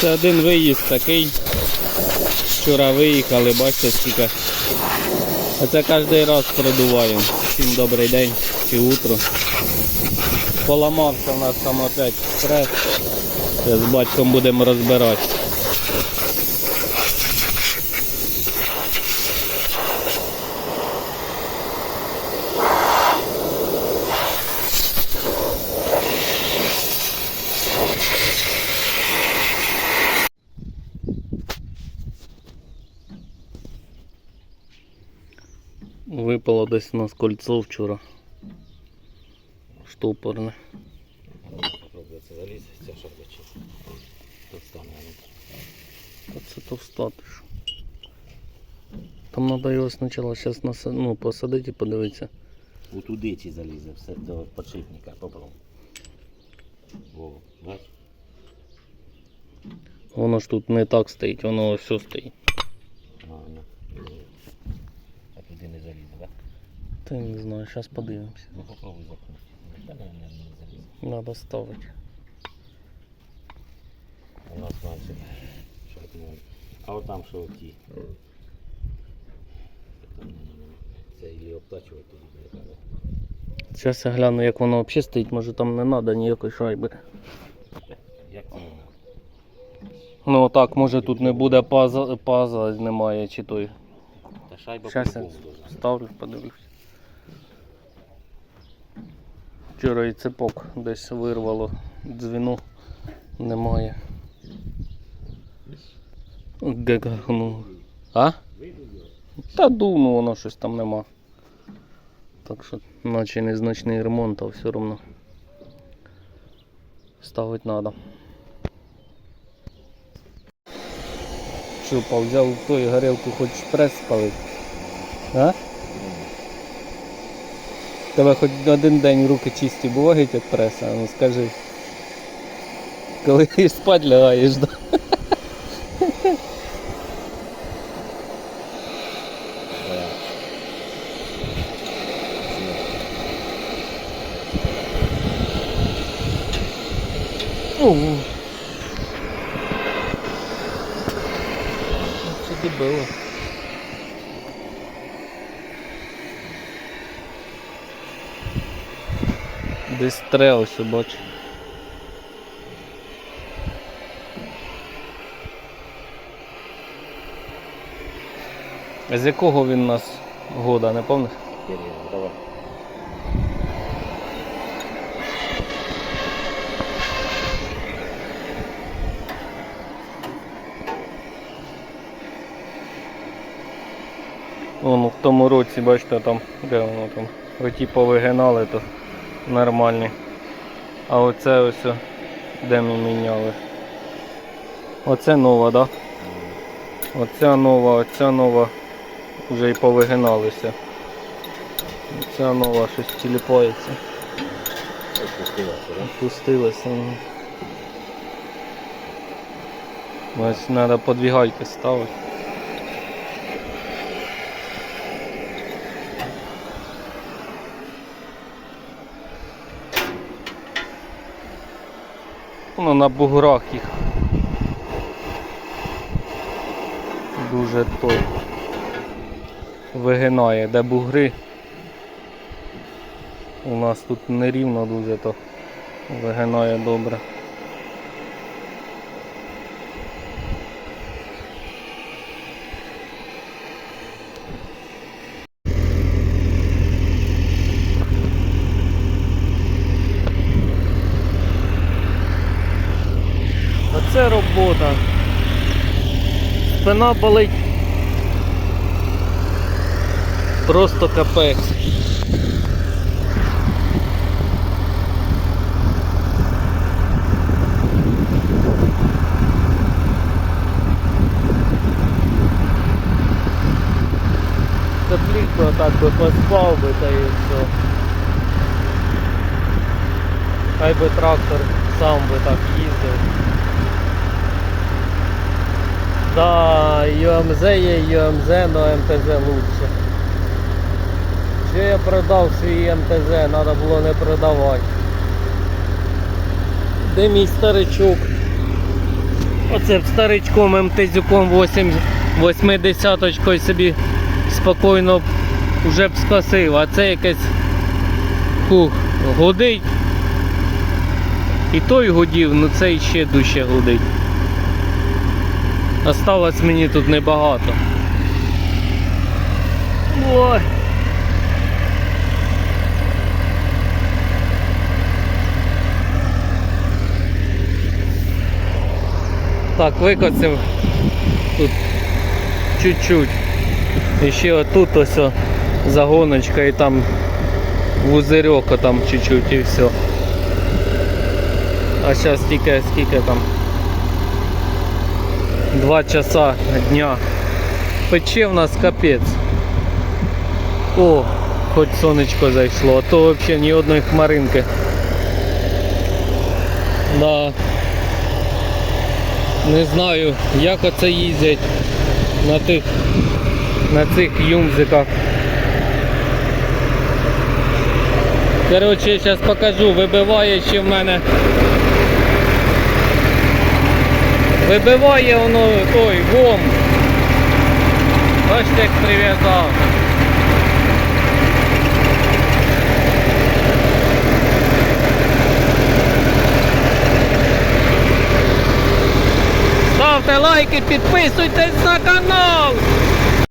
Це один виїзд такий. Вчора виїхали, бачите скільки. А це кожен раз продуваємо. Всім добрий день чи утро. Поламався у нас там опять прес. З батьком будемо розбирати. Випало десь у нас кольцо вчора. Штопорне. Попробуй це залізти, це що хоче. Тут стане. Та це товстати ж. Там треба його спочатку зараз наса... ну, посадити і подивитися. У туди ці залізе, все до подшипника. Попробуй. О, бач? Воно ж тут не так стоїть, воно ось все стоїть. Та я не знаю, зараз подивимося. Ну попробуй закрути. Та не, не, не залізе. Треба ставити. У нас бачить. Це. А от там що ті. Ну, ну, Це її обтачувати тоді. Зараз я гляну, як воно взагалі стоїть, може там не треба ніякої шайби. Як це? Ну так, може тут не буде паза, паза немає чи той. Та шайба Щас я ставлю, подивлюсь. Вчора і цепок десь вирвало, дзвіну немає. Гегахну. А? Та думаю, воно щось там нема. Так що, наче незначний ремонт, а все одно ставити треба. Пав, взяв той горілку, хочеш прес спалити? А? Тебе хоч один день руки чисті бувають від преса, ну скажи. Коли ти спать лягаєш, да? Да. Ого. Що ти було? Десь тре ось бачу. А з якого він у нас года, не? Перед, давай. Вон в тому році, бачите, там, де воно там, оті повигинали, то нормальні. А оце ось, де ми міняли. Оце нова, так? Да? Оця нова, оця нова вже і повигиналися. Оця нова щось тіліпається. Пустилася. Ось треба подвігайки ставити. Воно на буграх їх. Дуже той вигинає, де бугри. У нас тут нерівно дуже то вигинає добре. Робота. Спина болить. Просто капець. Тепліко так би поспав би та і все. Хай би трактор сам би так їздив. Да, ЮМЗ є ЮМЗ, но МТЗ лучше. Що я продав свій МТЗ, треба було не продавати. Де мій старичок? Оце старичком МТЗюком 8, 80 собі спокійно вже б скосив, а це якесь фух, гудить. І той гудів, ну це іще дужче гудить. Осталось мені тут небагато. Ой. Так, викосив тут чуть-чуть. І ще отут ось о, загоночка і там вузирьок там чуть-чуть і все. А зараз тільки скільки там? Два часа дня. Пече в нас капець. О, хоч сонечко зайшло, а то взагалі ні одної хмаринки. Да. Не знаю, як оце їздять на тих на цих юмзиках. Коротше, зараз покажу, вибиває ще в мене. Вибиває воно той гом. Бачите, як прив'язав. Ставте лайки, підписуйтесь на канал.